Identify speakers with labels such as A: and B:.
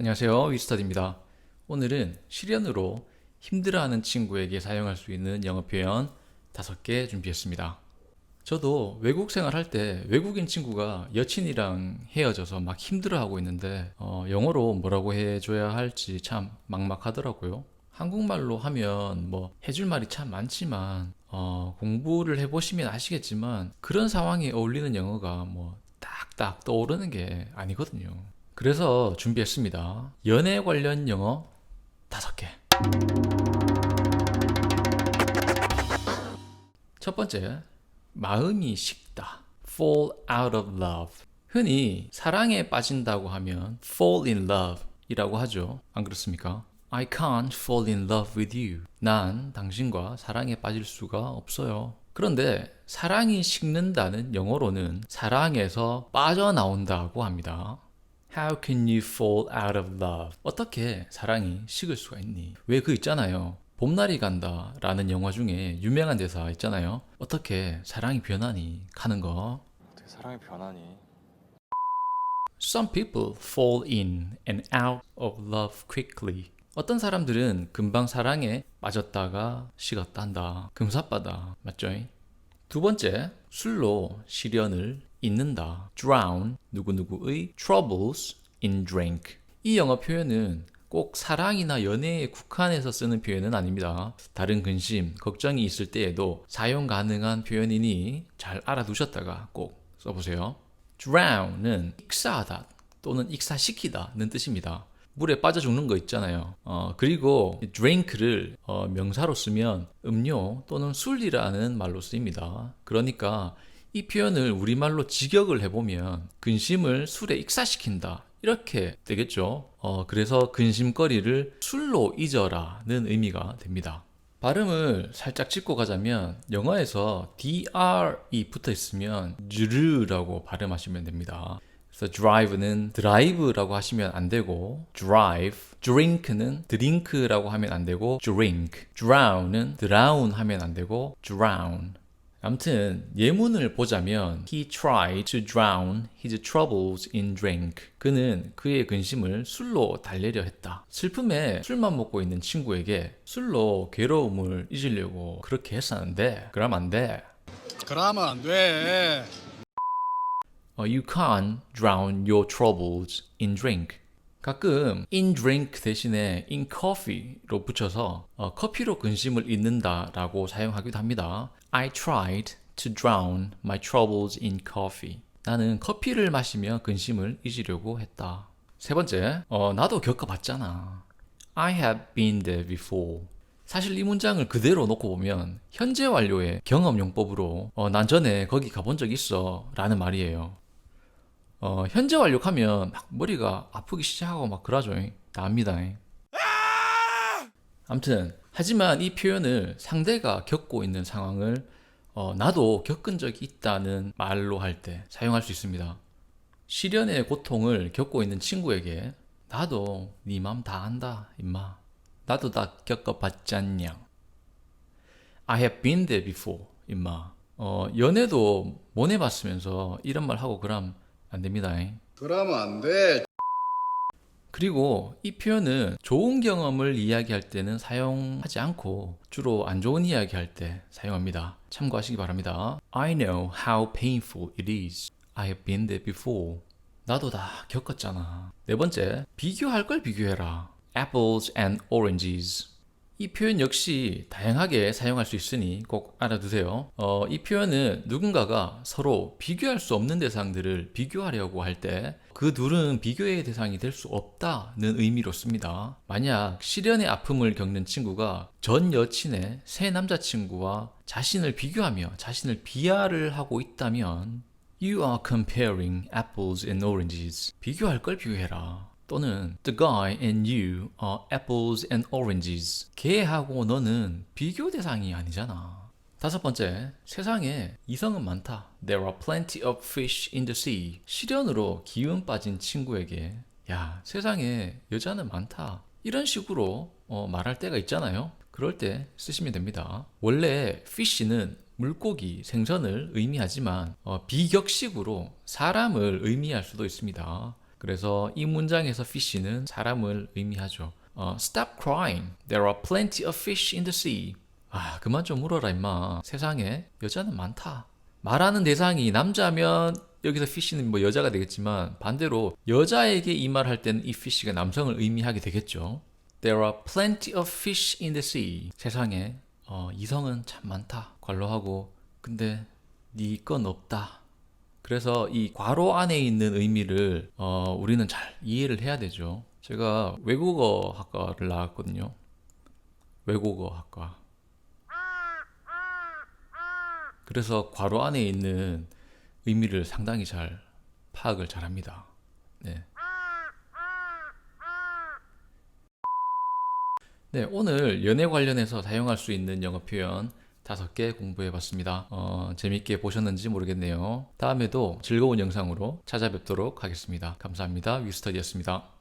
A: 안녕하세요. 위스터드입니다. 오늘은 실연으로 힘들어하는 친구에게 사용할 수 있는 영어 표현 5개 준비했습니다. 저도 외국 생활할 때 외국인 친구가 여친이랑 헤어져서 막 힘들어하고 있는데 어, 영어로 뭐라고 해줘야 할지 참 막막하더라고요. 한국말로 하면 뭐 해줄 말이 참 많지만 어, 공부를 해보시면 아시겠지만 그런 상황에 어울리는 영어가 뭐 딱딱 떠오르는 게 아니거든요. 그래서 준비했습니다. 연애 관련 영어 다섯 개. 첫 번째, 마음이 식다. fall out of love. 흔히 사랑에 빠진다고 하면 fall in love 이라고 하죠. 안 그렇습니까? I can't fall in love with you. 난 당신과 사랑에 빠질 수가 없어요. 그런데 사랑이 식는다는 영어로는 사랑에서 빠져나온다고 합니다. How can you fall out of love? 어떻게 사랑이 식을 수가 있니? 왜 그 있잖아요. 봄날이 간다 라는 영화 중에 유명한 대사 있잖아요. 어떻게 사랑이 변하니? 가는 거.
B: 어떻게 사랑이 변하니?
A: Some people fall in and out of love quickly. 어떤 사람들은 금방 사랑에 빠졌다가 식었다 한다. 금사빠다. 맞죠? 두 번째, 술로 시련을 잊는다. drown, 누구누구의 troubles in drink. 이 영어 표현은 꼭 사랑이나 연애에 국한해서 쓰는 표현은 아닙니다. 다른 근심, 걱정이 있을 때에도 사용 가능한 표현이니 잘 알아두셨다가 꼭 써보세요. drown은 익사하다 또는 익사시키다는 뜻입니다. 물에 빠져 죽는 거 있잖아요. 어, 그리고 drink를 어, 명사로 쓰면 음료 또는 술이라는 말로 쓰입니다. 그러니까 이 표현을 우리말로 직역을 해보면 근심을 술에 익사시킨다. 이렇게 되겠죠. 어, 그래서 근심거리를 술로 잊어라는 의미가 됩니다. 발음을 살짝 짚고 가자면 영어에서 dr이 붙어 있으면 드르라고 발음하시면 됩니다. 그래서 drive는 drive라고 하시면 안 되고 drive, drink는 drink라고 하면 안 되고 drink, drown은 drown 하면 안 되고 drown. 아무튼 예문을 보자면 he tried to drown his troubles in drink. 그는 그의 근심을 술로 달래려 했다. 슬픔에 술만 먹고 있는 친구에게 술로 괴로움을 잊으려고 그렇게 했었는데 그럼 안 돼.
C: 그러면 안 돼.
A: 어, you can't drown your troubles in drink. 가끔 in drink 대신에 in coffee로 붙여서 어, 커피로 근심을 잊는다라고 사용하기도 합니다. I tried to drown my troubles in coffee. 나는 커피를 마시며 근심을 잊으려고 했다. 세 번째, 어, 나도 겪어봤잖아. I have been there before. 사실 이 문장을 그대로 놓고 보면 현재 완료의 경험용법으로 어, 난 전에 거기 가본 적 있어 라는 말이에요. 어, 현재 완료하면 막 머리가 아프기 시작하고 막 그러죠. 나합니다. 아무튼 하지만 이 표현을 상대가 겪고 있는 상황을 어, 나도 겪은 적이 있다는 말로 할 때 사용할 수 있습니다. 시련의 고통을 겪고 있는 친구에게 나도 네 맘 다 안다 임마. 나도 다 겪어봤잖냐. I have been there before 임마. 어, 연애도 못 해봤으면서 이런 말 하고 그럼 안 됩니다.
C: 그러면 안 돼.
A: 그리고 이 표현은 좋은 경험을 이야기할 때는 사용하지 않고 주로 안 좋은 이야기 할 때 사용합니다. 참고하시기 바랍니다. I know how painful it is. I have been there before. 나도 다 겪었잖아. 네 번째, 비교할 걸 비교해라. Apples and oranges. 이 표현 역시 다양하게 사용할 수 있으니 꼭 알아두세요. 어, 이 표현은 누군가가 서로 비교할 수 없는 대상들을 비교하려고 할 때 그 둘은 비교의 대상이 될 수 없다는 의미로 씁니다. 만약 시련의 아픔을 겪는 친구가 전 여친의 새 남자친구와 자신을 비교하며 자신을 비하를 하고 있다면 You are comparing apples and oranges. 비교할 걸 비교해라. 또는 The guy and you are apples and oranges. 걔하고 너는 비교 대상이 아니잖아. 다섯 번째, 세상에 이성은 많다. There are plenty of fish in the sea. 시련으로 기운 빠진 친구에게 야, 세상에 여자는 많다. 이런 식으로 어, 말할 때가 있잖아요. 그럴 때 쓰시면 됩니다. 원래 fish는 물고기, 생선을 의미하지만 어, 비격식으로 사람을 의미할 수도 있습니다. 그래서 이 문장에서 fish는 사람을 의미하죠. 어, Stop crying. There are plenty of fish in the sea. 아, 그만 좀 울어라 임마. 세상에 여자는 많다. 말하는 대상이 남자면 여기서 fish는 뭐 여자가 되겠지만 반대로 여자에게 이 말 할 때는 이 fish가 남성을 의미하게 되겠죠. There are plenty of fish in the sea. 세상에 어, 이성은 참 많다. 관로하고 근데 네 건 없다. 그래서 이 괄호 안에 있는 의미를 어, 우리는 잘 이해를 해야 되죠. 제가 외국어 학과를 나왔거든요. 외국어 학과. 그래서 괄호 안에 있는 의미를 상당히 잘 파악을 잘 합니다. 네. 네, 오늘 연애 관련해서 사용할 수 있는 영어 표현 다섯 개 공부해 봤습니다. 어, 재밌게 보셨는지 모르겠네요. 다음에도 즐거운 영상으로 찾아뵙도록 하겠습니다. 감사합니다. 위스터디였습니다.